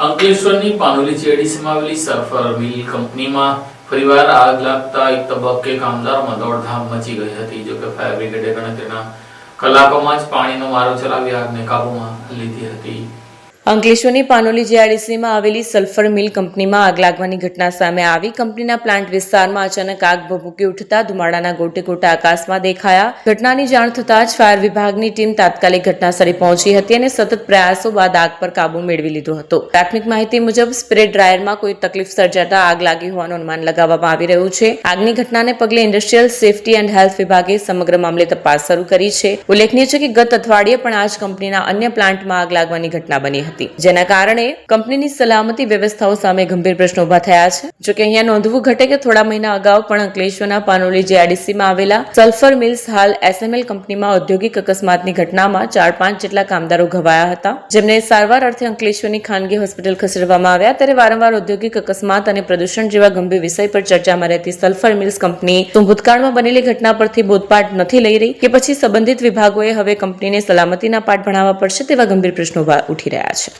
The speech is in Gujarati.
અંકલેશ્વરની પાનોલી ચેડી સમાવેલી સલ્ફર મિલ કંપનીમાં ફરીવાર આગ લાગતા એક તબક્કે કામદારોમાં દોડધામ મચી ગઈ હતી. જોકે ફાયર બ્રિગેડે ગણતરીના કલાકોમાં જ પાણીનો મારો ચલાવી આગને કાબૂમાં લીધી હતી. અંકલેશ્વરની પાનોલી જીઆરડીસીમાં આવેલી સલ્ફર મિલ કંપનીમાં આગ લાગવાની ઘટના સામે આવી. કંપનીના પ્લાન્ટ વિસ્તારમાં અચાનક આગ ભભૂકી ઉઠતા ધુમાડાના ગોટે ગોટા આકાશમાં દેખાયા. ઘટનાની જાણ થતાં જ ફાયર વિભાગની ટીમ તાત્કાલિક ઘટનાસ્થળે પહોંચી હતી અને સતત પ્રયાસો બાદ આગ પર કાબુ મેળવી લીધો હતો. પ્રાથમિક માહિતી મુજબ સ્પ્રે ડ્રાયરમાં કોઈ તકલીફ સર્જાતા આગ લાગી હોવાનું અનુમાન લગાવવામાં આવી રહ્યું છે. આગની ઘટનાને પગલે ઇન્ડસ્ટ્રીયલ સેફટી એન્ડ હેલ્થ વિભાગે સમગ્ર મામલે તપાસ શરૂ કરી છે. ઉલ્લેખનીય છે કે ગત અઠવાડિયે પણ આ જ કંપનીના અન્ય પ્લાન્ટમાં આગ લાગવાની ઘટના બની હતી. જેના કારણે કંપનીની સલામતી વ્યવસ્થાઓ સામે ગંભીર પ્રશ્નો ઊભા થયા છે. જોકે અહીંયા નોંધવું ઘટે કે થોડા મહિના અગાઉ પણ અંકલેશ્વરના પાનોલી જીઆઈડીસીમાં આવેલા સલ્ફર મિલ્સ હાલ એસએમએલ કંપનીમાં ઔદ્યોગિક અકસ્માતની ઘટનામાં ચાર પાંચ જેટલા કામદારો ઘવાયા હતા. જેમને સારવાર અર્થે અંકલેશ્વરની ખાનગી હોસ્પિટલ ખસેડવામાં આવ્યા. ત્યારે વારંવાર ઔદ્યોગિક અકસ્માત અને પ્રદૂષણ જેવા ગંભીર વિષય પર ચર્ચામાં રહેતી સલ્ફર મિલ્સ કંપની તો ભૂતકાળમાં બનેલી ઘટના પરથી બોધપાઠ નથી લઈ રહી કે પછી સંબંધિત વિભાગોએ હવે કંપનીને સલામતીના પાઠ ભણાવવા પડશે તેવા ગંભીર પ્રશ્નો ઉઠી રહ્યા છે.